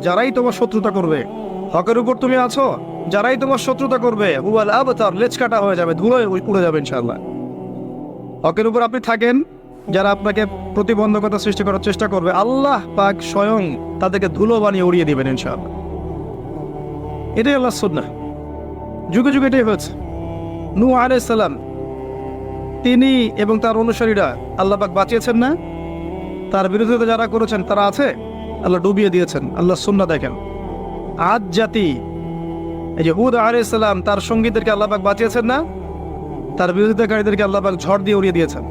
যারাই তোমার শত্রুতা করবে। হকের উপর তুমি আছো, যারাই তোমার শত্রুতা করবে হুয়াল আবতার লেজ কাটা হয়ে যাবে ধুলোয় উড়ে যাবে ইনশাআল্লাহ। হকের উপর আপনি থাকেন, যারা আপনাকে প্রতিবন্ধকতা সৃষ্টি করার চেষ্টা করবে, আল্লাহ পাক স্বয়ং তাদেরকে ধুলো বানিয়ে উড়িয়ে দিবেন ইনশাআল্লাহ। এটাই আল্লাহ সুন্নাহ। যুগে যুগে এটাই হয়েছে। নূ আলাইসাল্লাম তিনি এবং তার অনুসারীরা আল্লাহ পাক বাঁচিয়েছেন না? তার বিরোধিতা যারা করেছেন, তারা আছে? আল্লাহ ডুবিয়ে দিয়েছেন, আল্লাহ সুন্না দেখেন। আজ জাতি, এই যে হুদ আলাইসাল্লাম তার সঙ্গীদেরকে আল্লাহ পাক বাঁচিয়েছেন না? তার বিরোধিতাকারীদেরকে আল্লাহ পাক ঝড় দিয়ে উড়িয়ে দিয়েছেন।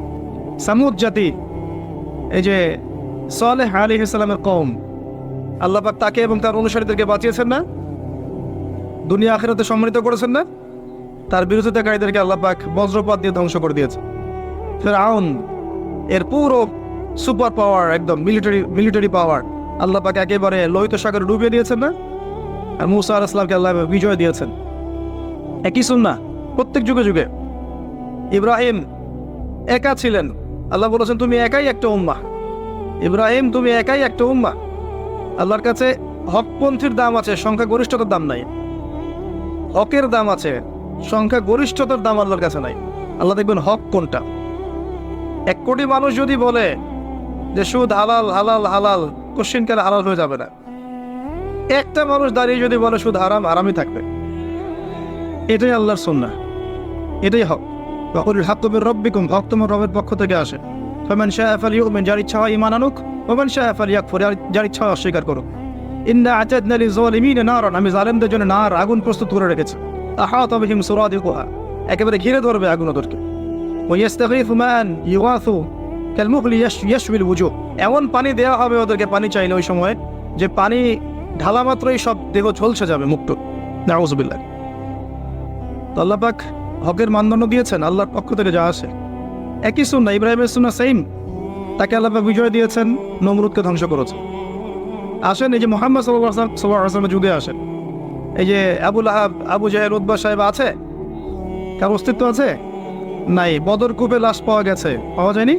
সামুদ জাতি, এই যে সালেহ আলী ইসলামের কম আল্লাহ পাক তাকে এবং তার অনুসারীদেরকে বাঁচিয়েছেন না? দুনিয়া আখেরাতে সম্মানিত করেছেন না? তার বিরোধিতাকারীদেরকে আল্লাহ পাক বজ্রপাত দিয়ে ধ্বংস করে দিয়েছে। ফের আউন এর পুরো সুপার পাওয়ার, একদম মিলিটারি মিলিটারি পাওয়ার আল্লাহ পাক একেবারে লোহিত সাগরে ডুবিয়ে দিয়েছেন না? আর মুসা আল ইসলামকে আল্লাহ বিজয় দিয়েছেন। একই শুননা প্রত্যেক যুগে যুগে। ইব্রাহিম একা ছিলেন। আল্লাহ বলেছেন, তুমি একাই একটা উম্মা ইব্রাহিম, তুমি একাই একটা উম্মা আল্লাহর কাছে হকপন্থীর দাম আছে সংখ্যা গরিষ্ঠতার দাম নাই। হকের দাম আছে সংখ্যা গরিষ্ঠতার দাম আল্লাহর কাছে নাই। আল্লাহ দেখবেন হক কোনটা? এক কোটি মানুষ যদি বলে যে সুদ হালাল হালাল হালাল, কোশ্চিন কালে হালাল হয়ে যাবে না। একটা মানুষ দাঁড়িয়ে যদি বলে সুদ হারাম আরামই থাকবে। এটাই আল্লাহর সন্না এটাই হক। হক তোমার রবের পক্ষ থেকে আসে। শাহ যার ইচ্ছা হয় ইমান আনুক। ওমান শাহ আফাল ইয়াকফুর যার- ইচ্ছা হয় অস্বীকার করুক। লিযালিমিন নারান, আমি জালেমদের জন্য নার, আগুন প্রস্তুত করে রেখেছি। আহাতা বিহিম সুরাদিকুহা। একেবারে ঘিরে ধরবে আগুন ওদেরকে। ওয়াস্তাগীথু মান ইউগাথু ইয়াশ- ইয়াশবিল ওয়ুজুহ এমন পানি দেওয়া হবে ওদেরকে, পানি চাইলে ওই সময় যে পানি ঢালা মাত্রই সব দেহ ঝলসে যাবে, মুক্ত। নাউজুবিল্লাহ। তো আল্লাহ পাক হকের মানদণ্ড দিয়েছেন, আল্লাহর পক্ষ থেকে যা আসে একই সুন্না ইব্রাহিমের সুন্না সেম তাকে আল্লাহ পাক বিজয় দিয়েছেন, নমরুদকে ধ্বংস করেছেন। আসেন, এই যে মোহাম্মদ সাল্লাহ আসলামের যুগে আসেন। এই যে আবুল আহাব আবু জাহের উদ্বা সাহেব আছে? কার অস্তিত্ব আছে? নাই। বদর কূপে লাশ পাওয়া গেছে। পাওয়া যায়নি?